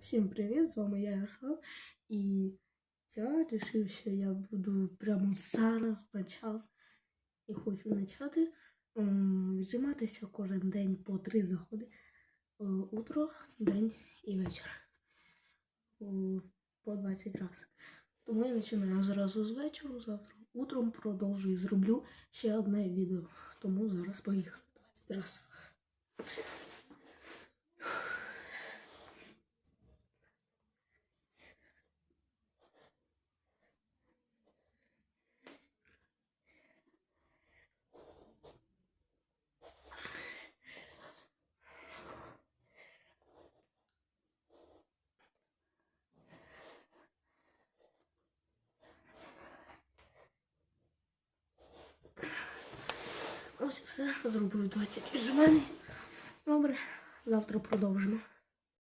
Всім привіт! З вами я Ярослав. І я вирішив, що я буду прямо зараз почав і хочу почати віджиматися кожен день по три заходи. Е, Утро, день і вечір. По 20 разів. Тому я починаю зразу з вечора, завтра утром продовжую зроблю ще одне відео. Тому зараз поїхали 20 разів. Ось все, зробив 20 віджимань. Добре, завтра продовжимо.